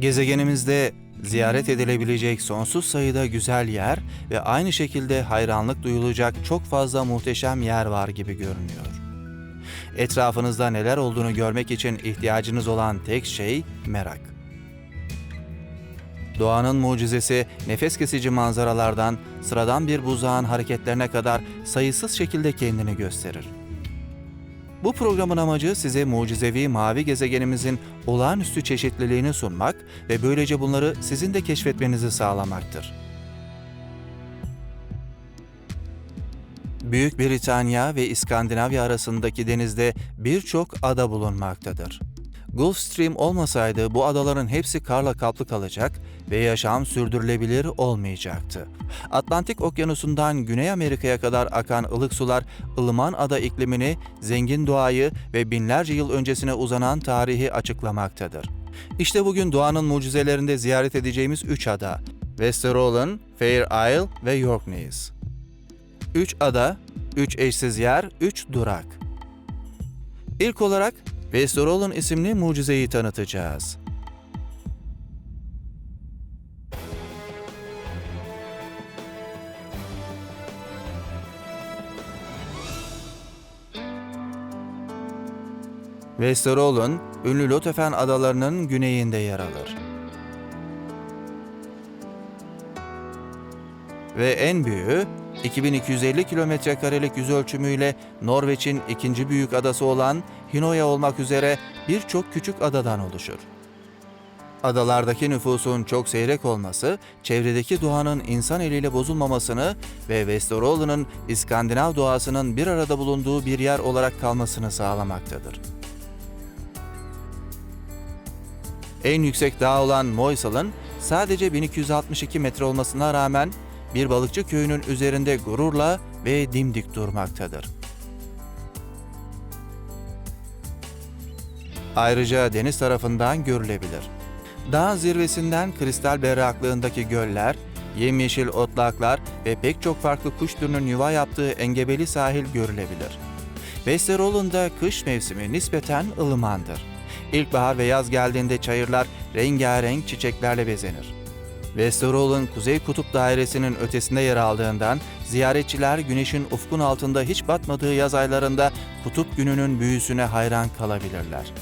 Gezegenimizde ziyaret edilebilecek sonsuz sayıda güzel yer ve aynı şekilde hayranlık duyulacak çok fazla muhteşem yer var gibi görünüyor. Etrafınızda neler olduğunu görmek için ihtiyacınız olan tek şey merak. Doğanın mucizesi nefes kesici manzaralardan sıradan bir buzağın hareketlerine kadar sayısız şekilde kendini gösterir. Bu programın amacı size mucizevi mavi gezegenimizin olağanüstü çeşitliliğini sunmak ve böylece bunları sizin de keşfetmenizi sağlamaktır. Büyük Britanya ve İskandinavya arasındaki denizde birçok ada bulunmaktadır. Gulf Stream olmasaydı bu adaların hepsi karla kaplı kalacak ve yaşam sürdürülebilir olmayacaktı. Atlantik Okyanusu'ndan Güney Amerika'ya kadar akan ılık sular ılıman ada iklimini, zengin doğayı ve binlerce yıl öncesine uzanan tarihi açıklamaktadır. İşte bugün doğanın mucizelerinde ziyaret edeceğimiz üç ada. Westerollen, Fair Isle ve Yorkneys. Üç ada, üç eşsiz yer, üç durak. İlk olarak Westerollen isimli mucizeyi tanıtacağız. Westerollen, ünlü Lofoten adalarının güneyinde yer alır. Ve en büyüğü, 2250 kilometre karelik yüz ölçümüyle Norveç'in ikinci büyük adası olan Hinoya olmak üzere birçok küçük adadan oluşur. Adalardaki nüfusun çok seyrek olması, çevredeki doğanın insan eliyle bozulmamasını ve Westerollen'ın İskandinav doğasının bir arada bulunduğu bir yer olarak kalmasını sağlamaktadır. En yüksek dağ olan Moisal'ın sadece 1262 metre olmasına rağmen bir balıkçı köyünün üzerinde gururla ve dimdik durmaktadır. Ayrıca deniz tarafından görülebilir. Dağın zirvesinden kristal berraklığındaki göller, yemyeşil otlaklar ve pek çok farklı kuş türünün yuva yaptığı engebeli sahil görülebilir. Westerollen'da kış mevsimi nispeten ılımandır. İlkbahar ve yaz geldiğinde çayırlar rengarenk çiçeklerle bezenir. Westerollen Kuzey Kutup Dairesi'nin ötesinde yer aldığından ziyaretçiler güneşin ufkun altında hiç batmadığı yaz aylarında kutup gününün büyüsüne hayran kalabilirler.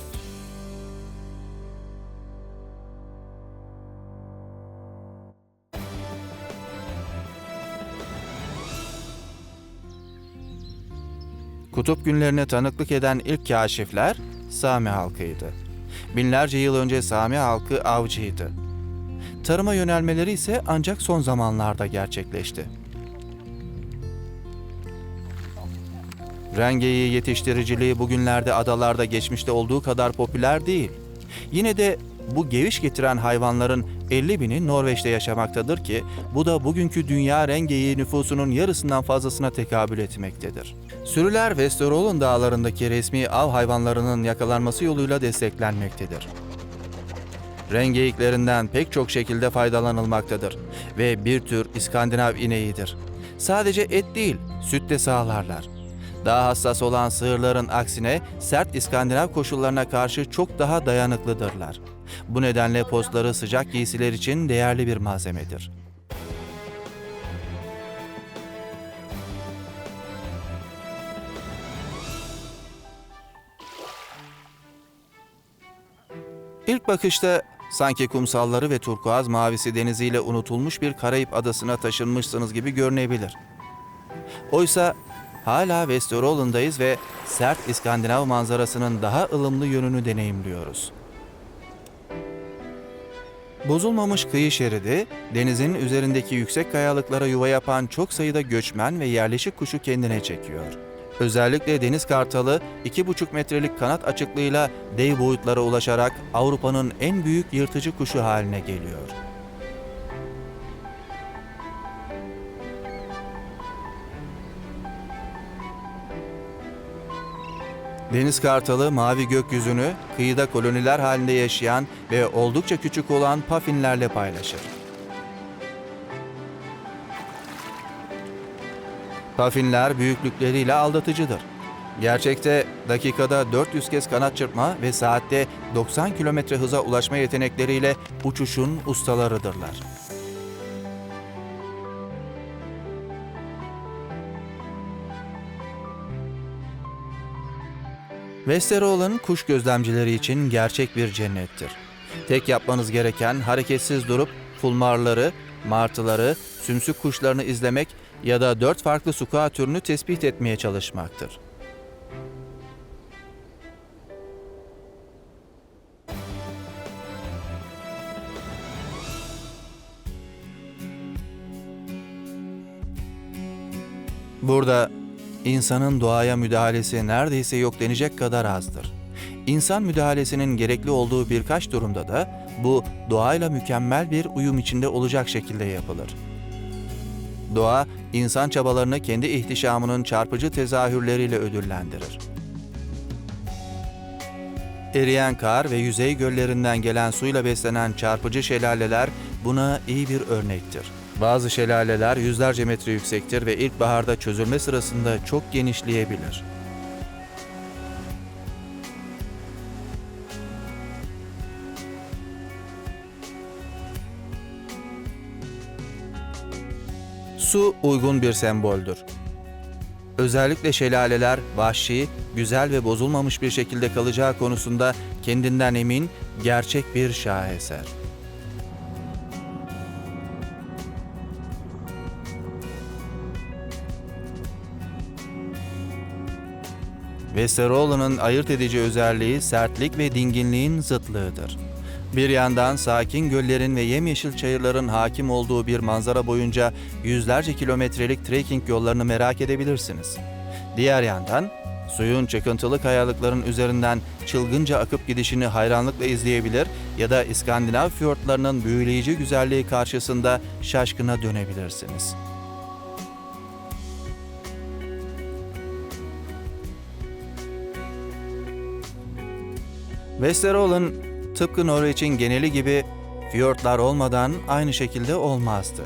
Kutup günlerine tanıklık eden ilk kaşifler Sami halkıydı. Binlerce yıl önce Sami halkı avcıydı. Tarıma yönelmeleri ise ancak son zamanlarda gerçekleşti. Rengeyi yetiştiriciliği bugünlerde adalarda geçmişte olduğu kadar popüler değil. Yine de bu geviş getiren hayvanların 50 bini Norveç'te yaşamaktadır ki bu da bugünkü dünya rengeyi nüfusunun yarısından fazlasına tekabül etmektedir. Sürüler Westerollen dağlarındaki resmi av hayvanlarının yakalanması yoluyla desteklenmektedir. Rengeyiklerinden pek çok şekilde faydalanılmaktadır ve bir tür İskandinav ineğidir. Sadece et değil, süt de sağlarlar. Daha hassas olan sığırların aksine sert İskandinav koşullarına karşı çok daha dayanıklıdırlar. Bu nedenle postları sıcak giysiler için değerli bir malzemedir. İlk bakışta sanki kumsalları ve turkuaz mavisi deniziyle unutulmuş bir Karayip adasına taşınmışsınız gibi görünebilir. Oysa hala Westerollen'dayız ve sert İskandinav manzarasının daha ılımlı yönünü deneyimliyoruz. Bozulmamış kıyı şeridi, denizin üzerindeki yüksek kayalıklara yuva yapan çok sayıda göçmen ve yerleşik kuşu kendine çekiyor. Özellikle deniz kartalı 2,5 metrelik kanat açıklığıyla dev boyutlara ulaşarak Avrupa'nın en büyük yırtıcı kuşu haline geliyor. Deniz kartalı mavi gökyüzünü kıyıda koloniler halinde yaşayan ve oldukça küçük olan pafinlerle paylaşır. Pafinler büyüklükleriyle aldatıcıdır. Gerçekte dakikada 400 kez kanat çırpma ve saatte 90 kilometre hıza ulaşma yetenekleriyle uçuşun ustalarıdırlar. Westerol'un kuş gözlemcileri için gerçek bir cennettir. Tek yapmanız gereken hareketsiz durup fulmarları, martıları, sümsük kuşlarını izlemek ya da dört farklı suka türünü tespit etmeye çalışmaktır. Burada insanın doğaya müdahalesi neredeyse yok denecek kadar azdır. İnsan müdahalesinin gerekli olduğu birkaç durumda da bu doğayla mükemmel bir uyum içinde olacak şekilde yapılır. Doğa, insan çabalarını kendi ihtişamının çarpıcı tezahürleriyle ödüllendirir. Eriyen kar ve yüzey göllerinden gelen suyla beslenen çarpıcı şelaleler buna iyi bir örnektir. Bazı şelaleler yüzlerce metre yüksektir ve ilkbaharda çözülme sırasında çok genişleyebilir. Su uygun bir semboldür. Özellikle şelaleler vahşi, güzel ve bozulmamış bir şekilde kalacağı konusunda kendinden emin, gerçek bir şaheser. Westerola'nın ayırt edici özelliği sertlik ve dinginliğin zıtlığıdır. Bir yandan sakin göllerin ve yemyeşil çayırların hakim olduğu bir manzara boyunca yüzlerce kilometrelik trekking yollarını merak edebilirsiniz. Diğer yandan suyun çıkıntılı kayalıkların üzerinden çılgınca akıp gidişini hayranlıkla izleyebilir ya da İskandinav fiyortlarının büyüleyici güzelliği karşısında şaşkına dönebilirsiniz. Westerol'un tıpkı Norveç'in geneli gibi fiyortlar olmadan aynı şekilde olmazdı.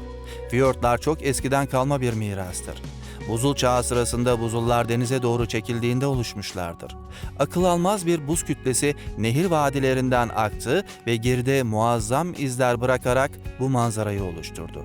Fiyortlar çok eskiden kalma bir mirastır. Buzul çağı sırasında buzullar denize doğru çekildiğinde oluşmuşlardır. Akıl almaz bir buz kütlesi nehir vadilerinden aktı ve geride muazzam izler bırakarak bu manzarayı oluşturdu.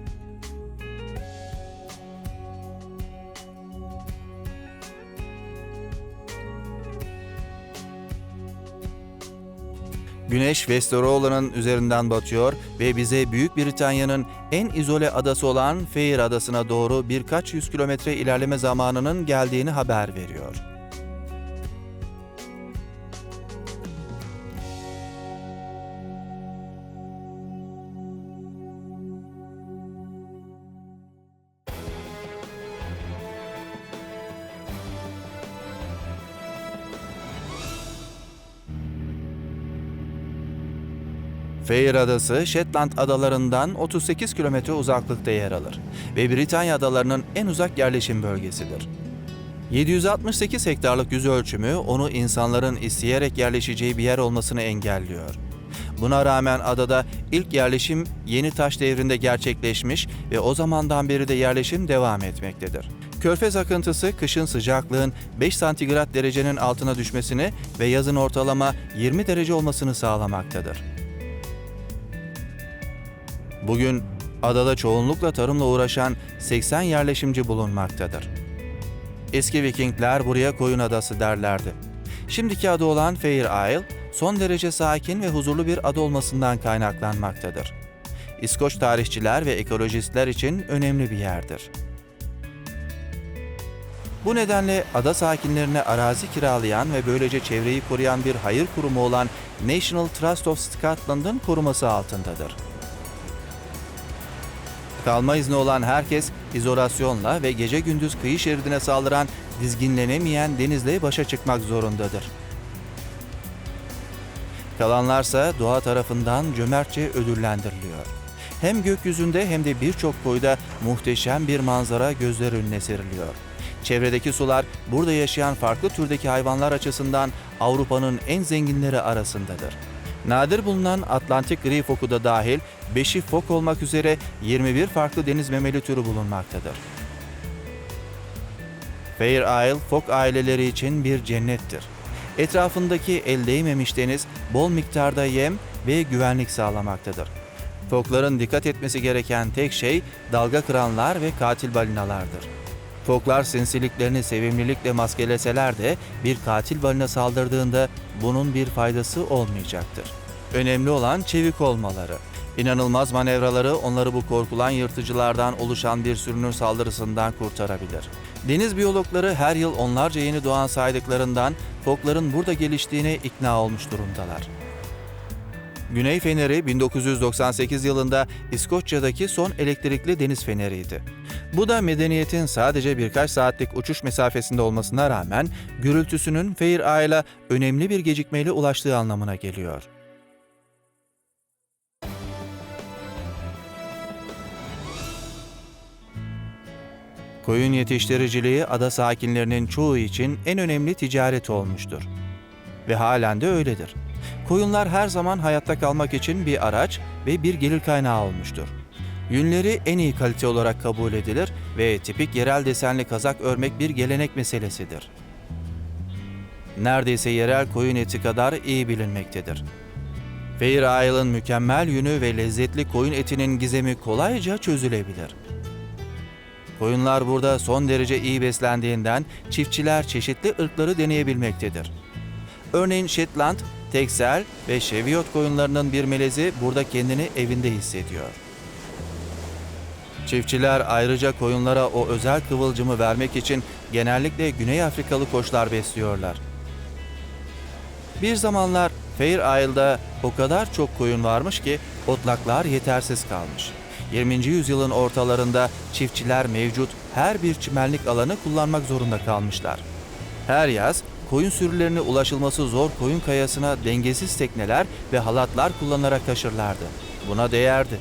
Güneş Westerola'nın üzerinden batıyor ve bize Büyük Britanya'nın en izole adası olan Fair Adası'na doğru birkaç yüz kilometre ilerleme zamanının geldiğini haber veriyor. Fair Adası, Shetland adalarından 38 kilometre uzaklıkta yer alır ve Britanya adalarının en uzak yerleşim bölgesidir. 768 hektarlık yüz ölçümü onu insanların isteyerek yerleşeceği bir yer olmasını engelliyor. Buna rağmen adada ilk yerleşim yeni taş devrinde gerçekleşmiş ve o zamandan beri de yerleşim devam etmektedir. Körfez akıntısı kışın sıcaklığın 5 santigrat derecenin altına düşmesini ve yazın ortalama 20 derece olmasını sağlamaktadır. Bugün adada çoğunlukla tarımla uğraşan 80 yerleşimci bulunmaktadır. Eski Vikingler buraya koyun adası derlerdi. Şimdiki adı olan Fair Isle, son derece sakin ve huzurlu bir ada olmasından kaynaklanmaktadır. İskoç tarihçiler ve ekolojistler için önemli bir yerdir. Bu nedenle ada sakinlerine arazi kiralayan ve böylece çevreyi koruyan bir hayır kurumu olan National Trust of Scotland'ın koruması altındadır. Kalma izni olan herkes izolasyonla ve gece gündüz kıyı şeridine saldıran dizginlenemeyen denizle başa çıkmak zorundadır. Kalanlarsa doğa tarafından cömertçe ödüllendiriliyor. Hem gökyüzünde hem de birçok koyda muhteşem bir manzara gözler önüne seriliyor. Çevredeki sular burada yaşayan farklı türdeki hayvanlar açısından Avrupa'nın en zenginleri arasındadır. Nadir bulunan Atlantik gri foku da dahil 5'i fok olmak üzere 21 farklı deniz memeli türü bulunmaktadır. Fair Isle fok aileleri için bir cennettir. Etrafındaki el değmemiş deniz bol miktarda yem ve güvenlik sağlamaktadır. Fokların dikkat etmesi gereken tek şey dalga kıranlar ve katil balinalardır. Foklar sinsiliklerini sevimlilikle maskeleseler de bir katil balina saldırdığında bunun bir faydası olmayacaktır. Önemli olan çevik olmaları. İnanılmaz manevraları onları bu korkulan yırtıcılardan oluşan bir sürünün saldırısından kurtarabilir. Deniz biyologları her yıl onlarca yeni doğan saydıklarından fokların burada geliştiğine ikna olmuş durumdalar. Güney Feneri 1998 yılında İskoçya'daki son elektrikli deniz feneriydi. Bu da medeniyetin sadece birkaç saatlik uçuş mesafesinde olmasına rağmen gürültüsünün Fair Isle'a önemli bir gecikmeyle ulaştığı anlamına geliyor. Koyun yetiştiriciliği ada sakinlerinin çoğu için en önemli ticaret olmuştur. Ve halen de öyledir. Koyunlar her zaman hayatta kalmak için bir araç ve bir gelir kaynağı olmuştur. Yünleri en iyi kalite olarak kabul edilir ve tipik yerel desenli kazak örmek bir gelenek meselesidir. Neredeyse yerel koyun eti kadar iyi bilinmektedir. Fair Isle'ın mükemmel yünü ve lezzetli koyun etinin gizemi kolayca çözülebilir. Koyunlar burada son derece iyi beslendiğinden çiftçiler çeşitli ırkları deneyebilmektedir. Örneğin Shetland, Texel ve Cheviot koyunlarının bir melezi burada kendini evinde hissediyor. Çiftçiler ayrıca koyunlara o özel kıvılcımı vermek için genellikle Güney Afrikalı koçlar besliyorlar. Bir zamanlar Fair Isle'da o kadar çok koyun varmış ki otlaklar yetersiz kalmış. 20. yüzyılın ortalarında çiftçiler mevcut her bir çimenlik alanı kullanmak zorunda kalmışlar. Her yaz koyun sürülerine ulaşılması zor koyun kayasına dengesiz tekneler ve halatlar kullanarak taşırlardı. Buna değerdi.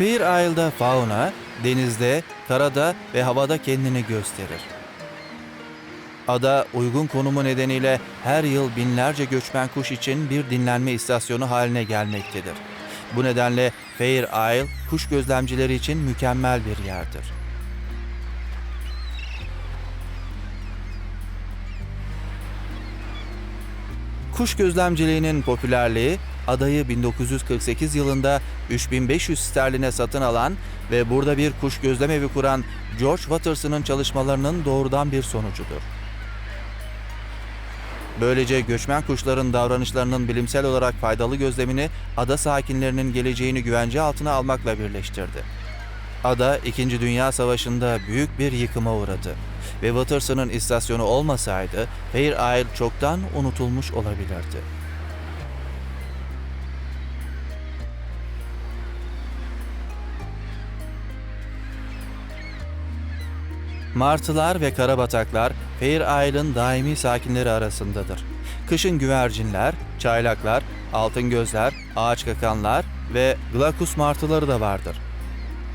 Fair Isle'da fauna, denizde, karada ve havada kendini gösterir. Ada uygun konumu nedeniyle her yıl binlerce göçmen kuş için bir dinlenme istasyonu haline gelmektedir. Bu nedenle Fair Isle kuş gözlemcileri için mükemmel bir yerdir. Kuş gözlemciliğinin popülerliği adayı 1948 yılında 3500 sterline satın alan ve burada bir kuş gözlem evi kuran George Watters'ın çalışmalarının doğrudan bir sonucudur. Böylece göçmen kuşların davranışlarının bilimsel olarak faydalı gözlemini ada sakinlerinin geleceğini güvence altına almakla birleştirdi. Ada 2. Dünya Savaşı'nda büyük bir yıkıma uğradı ve Watters'ın istasyonu olmasaydı Fair Isle çoktan unutulmuş olabilirdi. Martılar ve karabataklar Fair Isle'ın daimi sakinleri arasındadır. Kışın güvercinler, çaylaklar, altın gözler, ağaç kakanlar ve glakus martıları da vardır.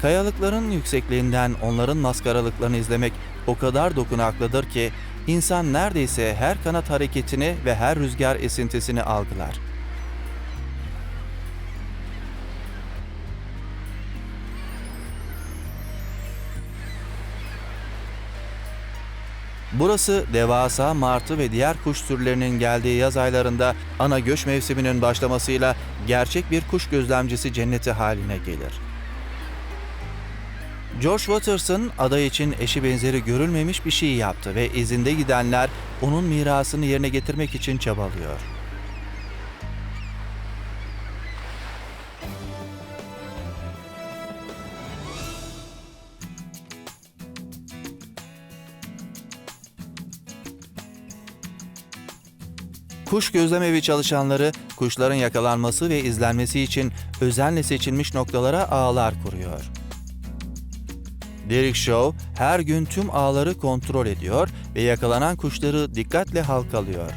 Kayalıkların yüksekliğinden onların maskaralıklarını izlemek o kadar dokunaklıdır ki insan neredeyse her kanat hareketini ve her rüzgar esintisini algılar. Burası devasa martı ve diğer kuş türlerinin geldiği yaz aylarında ana göç mevsiminin başlamasıyla gerçek bir kuş gözlemcisi cenneti haline gelir. George Watterson aday için eşi benzeri görülmemiş bir şey yaptı ve izinde gidenler onun mirasını yerine getirmek için çabalıyor. Kuş gözlemevi çalışanları kuşların yakalanması ve izlenmesi için özenle seçilmiş noktalara ağlar kuruyor. Derek Shaw her gün tüm ağları kontrol ediyor ve yakalanan kuşları dikkatle halkalıyor.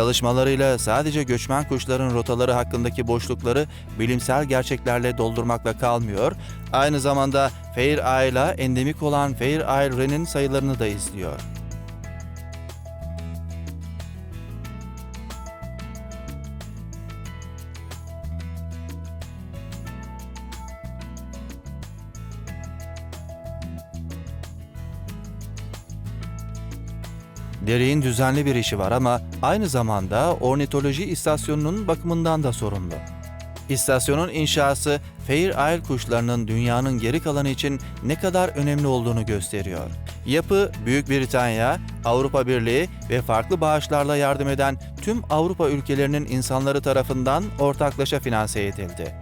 Çalışmalarıyla sadece göçmen kuşların rotaları hakkındaki boşlukları bilimsel gerçeklerle doldurmakla kalmıyor, aynı zamanda Fair Isle'a endemik olan Fair Isle Wren'in sayılarını da izliyor. Derik'in düzenli bir işi var ama aynı zamanda ornitoloji istasyonunun bakımından da sorumlu. İstasyonun inşası Fair Isle kuşlarının dünyanın geri kalanı için ne kadar önemli olduğunu gösteriyor. Yapı Büyük Britanya, Avrupa Birliği ve farklı bağışlarla yardım eden tüm Avrupa ülkelerinin insanları tarafından ortaklaşa finanse edildi.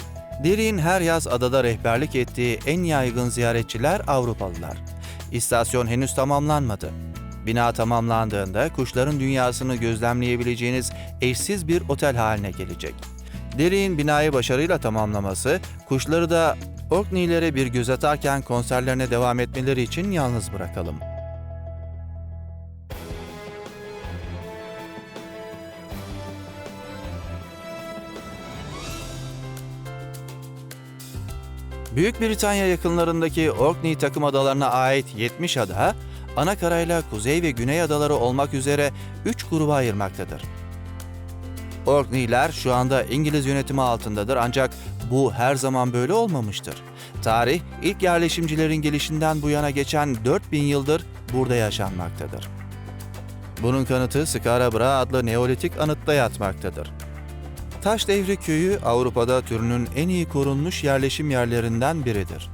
Derik'in her yaz adada rehberlik ettiği en yaygın ziyaretçiler Avrupalılar. İstasyon henüz tamamlanmadı. Bina tamamlandığında kuşların dünyasını gözlemleyebileceğiniz eşsiz bir otel haline gelecek. Derik'in binayı başarıyla tamamlaması, kuşları da Orkney'lere bir göz atarken konserlerine devam etmeleri için yalnız bırakalım. Büyük Britanya yakınlarındaki Orkney takım adalarına ait 70 ada, ana karayla kuzey ve güney adaları olmak üzere 3 gruba ayırmaktadır. Orkneyler şu anda İngiliz yönetimi altındadır ancak bu her zaman böyle olmamıştır. Tarih, ilk yerleşimcilerin gelişinden bu yana geçen 4000 yıldır burada yaşanmaktadır. Bunun kanıtı Skara adlı Neolitik anıtta yatmaktadır. Taş Devri Köyü Avrupa'da türünün en iyi korunmuş yerleşim yerlerinden biridir.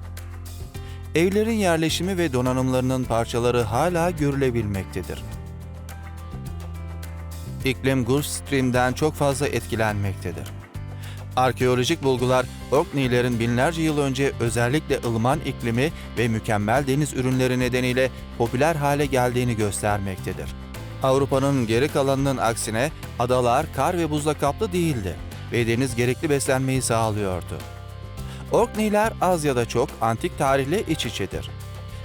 Evlerin yerleşimi ve donanımlarının parçaları hala görülebilmektedir. İklim Gulf Stream'den çok fazla etkilenmektedir. Arkeolojik bulgular, Orkneylerin binlerce yıl önce özellikle ılıman iklimi ve mükemmel deniz ürünleri nedeniyle popüler hale geldiğini göstermektedir. Avrupa'nın geri kalanının aksine adalar kar ve buzla kaplı değildi ve deniz gerekli beslenmeyi sağlıyordu. Orkneyler az ya da çok antik tarihle iç içedir.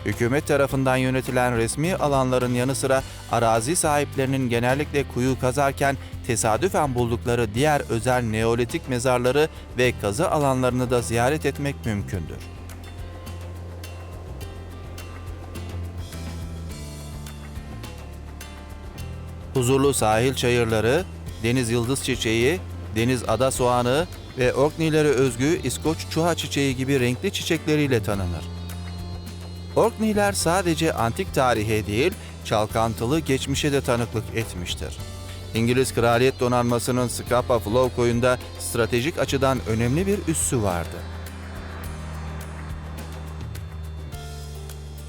Hükümet tarafından yönetilen resmi alanların yanı sıra arazi sahiplerinin genellikle kuyu kazarken tesadüfen buldukları diğer özel neolitik mezarları ve kazı alanlarını da ziyaret etmek mümkündür. Huzurlu sahil çayırları, deniz yıldız çiçeği, deniz ada soğanı ve Orkneylere özgü İskoç çuha çiçeği gibi renkli çiçekleriyle tanınır. Orkneyler sadece antik tarihe değil, çalkantılı geçmişe de tanıklık etmiştir. İngiliz Kraliyet Donanması'nın Scapa Flow koyunda stratejik açıdan önemli bir üssü vardı.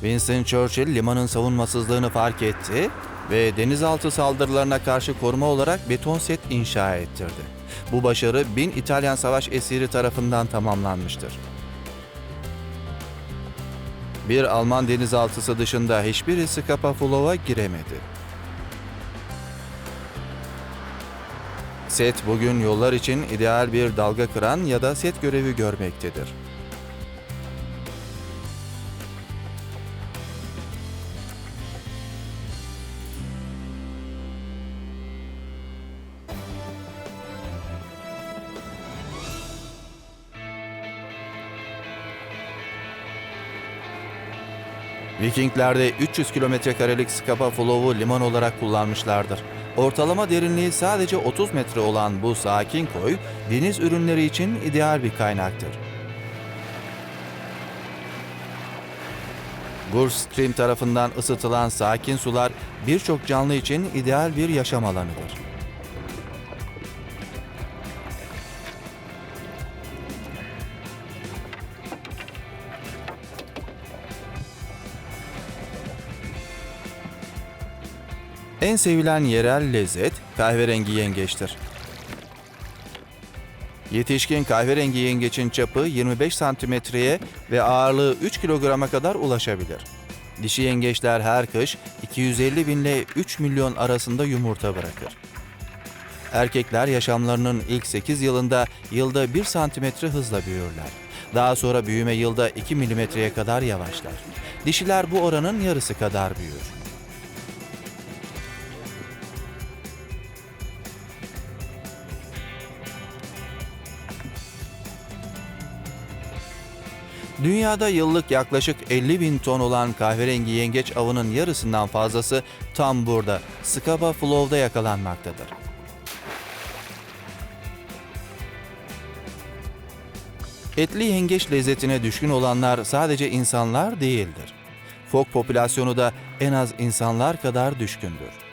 Winston Churchill limanın savunmasızlığını fark etti ve denizaltı saldırılarına karşı koruma olarak beton set inşa ettirdi. Bu başarı bin İtalyan savaş esiri tarafından tamamlanmıştır. Bir Alman denizaltısı dışında hiçbiri Scapa Flow'a giremedi. Set bugün yollar için ideal bir dalga kıran ya da set görevi görmektedir. Vikingler de 300 kilometre karelik Scapa Flow'u liman olarak kullanmışlardır. Ortalama derinliği sadece 30 metre olan bu sakin koy, deniz ürünleri için ideal bir kaynaktır. Gulf Stream tarafından ısıtılan sakin sular birçok canlı için ideal bir yaşam alanıdır. En sevilen yerel lezzet kahverengi yengeçtir. Yetişkin kahverengi yengeçin çapı 25 santimetreye ve ağırlığı 3 kilograma kadar ulaşabilir. Dişi yengeçler her kış 250 bin ile 3 milyon arasında yumurta bırakır. Erkekler yaşamlarının ilk 8 yılında yılda 1 santimetre hızla büyürler. Daha sonra büyüme yılda 2 milimetreye kadar yavaşlar. Dişiler bu oranın yarısı kadar büyür. Dünyada yıllık yaklaşık 50 bin ton olan kahverengi yengeç avının yarısından fazlası tam burada, Scapa Flow'da yakalanmaktadır. Etli yengeç lezzetine düşkün olanlar sadece insanlar değildir. Fok popülasyonu da en az insanlar kadar düşkündür.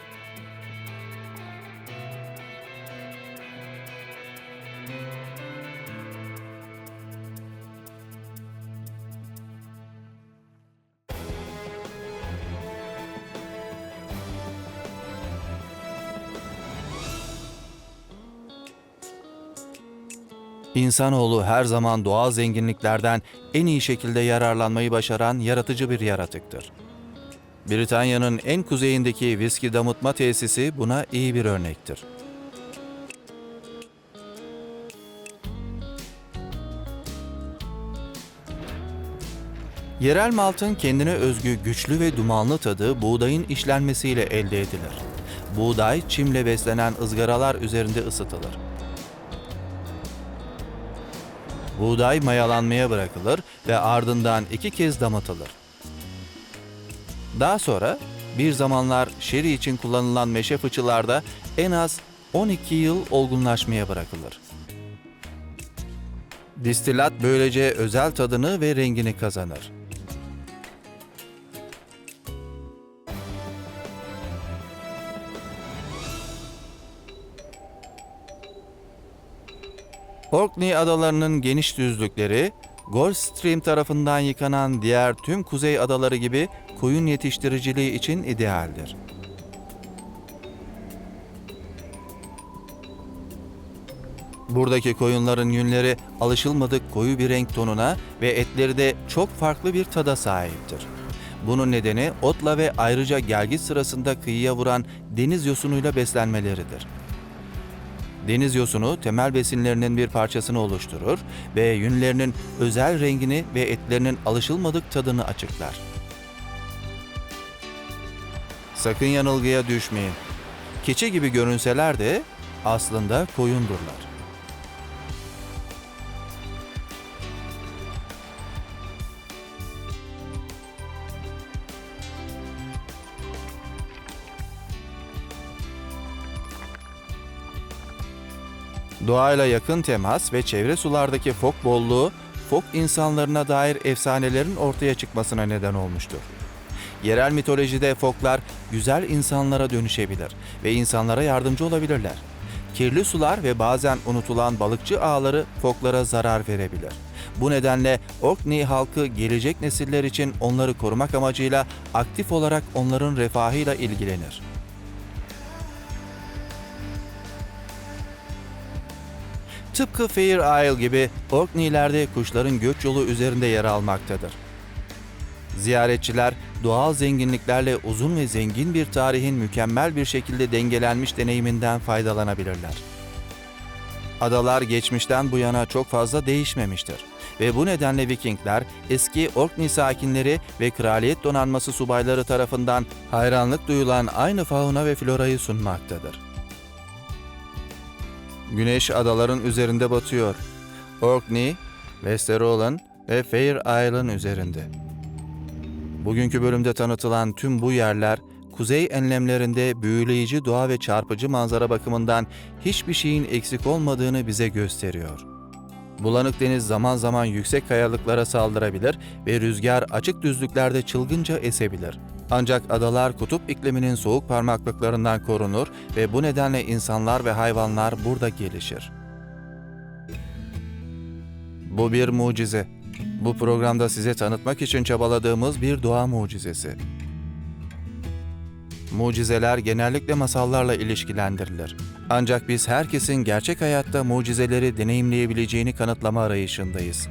İnsanoğlu her zaman doğal zenginliklerden en iyi şekilde yararlanmayı başaran yaratıcı bir yaratıktır. Britanya'nın en kuzeyindeki viski damıtma tesisi buna iyi bir örnektir. Yerel maltın kendine özgü güçlü ve dumanlı tadı buğdayın işlenmesiyle elde edilir. Buğday çimle beslenen ızgaralar üzerinde ısıtılır. Buğday mayalanmaya bırakılır ve ardından iki kez damıtılır. Daha sonra bir zamanlar şeri için kullanılan meşe fıçılarda en az 12 yıl olgunlaşmaya bırakılır. Distilat böylece özel tadını ve rengini kazanır. Orkney adalarının geniş düzlükleri, Gulf Stream tarafından yıkanan diğer tüm kuzey adaları gibi koyun yetiştiriciliği için idealdir. Buradaki koyunların yünleri alışılmadık koyu bir renk tonuna ve etleri de çok farklı bir tada sahiptir. Bunun nedeni otla ve ayrıca gelgit sırasında kıyıya vuran deniz yosunuyla beslenmeleridir. Deniz yosunu temel besinlerinin bir parçasını oluşturur ve yünlerinin özel rengini ve etlerinin alışılmadık tadını açıklar. Sakın yanılgıya düşmeyin. Keçi gibi görünseler de aslında koyundurlar. Doğayla yakın temas ve çevre sulardaki fok bolluğu, fok insanlarına dair efsanelerin ortaya çıkmasına neden olmuştur. Yerel mitolojide foklar güzel insanlara dönüşebilir ve insanlara yardımcı olabilirler. Kirli sular ve bazen unutulan balıkçı ağları foklara zarar verebilir. Bu nedenle Orkney halkı gelecek nesiller için onları korumak amacıyla aktif olarak onların refahıyla ilgilenir. Tıpkı Fair Isle gibi Orkney'lerde kuşların göç yolu üzerinde yer almaktadır. Ziyaretçiler doğal zenginliklerle uzun ve zengin bir tarihin mükemmel bir şekilde dengelenmiş deneyiminden faydalanabilirler. Adalar geçmişten bu yana çok fazla değişmemiştir ve bu nedenle Vikingler eski Orkney sakinleri ve kraliyet donanması subayları tarafından hayranlık duyulan aynı fauna ve florayı sunmaktadır. Güneş adaların üzerinde batıyor. Orkney, Westerol'un ve Fair Isle'ın üzerinde. Bugünkü bölümde tanıtılan tüm bu yerler, kuzey enlemlerinde büyüleyici doğa ve çarpıcı manzara bakımından hiçbir şeyin eksik olmadığını bize gösteriyor. Bulanık deniz zaman zaman yüksek kayalıklara saldırabilir ve rüzgar açık düzlüklerde çılgınca esebilir. Ancak adalar kutup ikliminin soğuk parmaklıklarından korunur ve bu nedenle insanlar ve hayvanlar burada gelişir. Bu bir mucize. Bu programda size tanıtmak için çabaladığımız bir doğa mucizesi. Mucizeler genellikle masallarla ilişkilendirilir. Ancak biz herkesin gerçek hayatta mucizeleri deneyimleyebileceğini kanıtlama arayışındayız.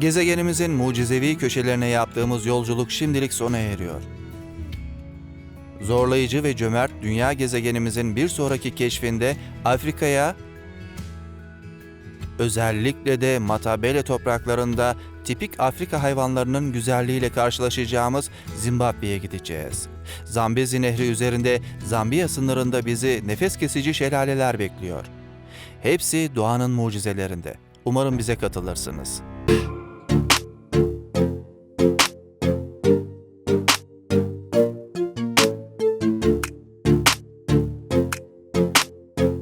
Gezegenimizin mucizevi köşelerine yaptığımız yolculuk şimdilik sona eriyor. Zorlayıcı ve cömert dünya gezegenimizin bir sonraki keşfinde Afrika'ya, özellikle de Matabele topraklarında tipik Afrika hayvanlarının güzelliğiyle karşılaşacağımız Zimbabwe'ye gideceğiz. Zambezi Nehri üzerinde Zambiya sınırında bizi nefes kesici şelaleler bekliyor. Hepsi doğanın mucizelerinde. Umarım bize katılırsınız.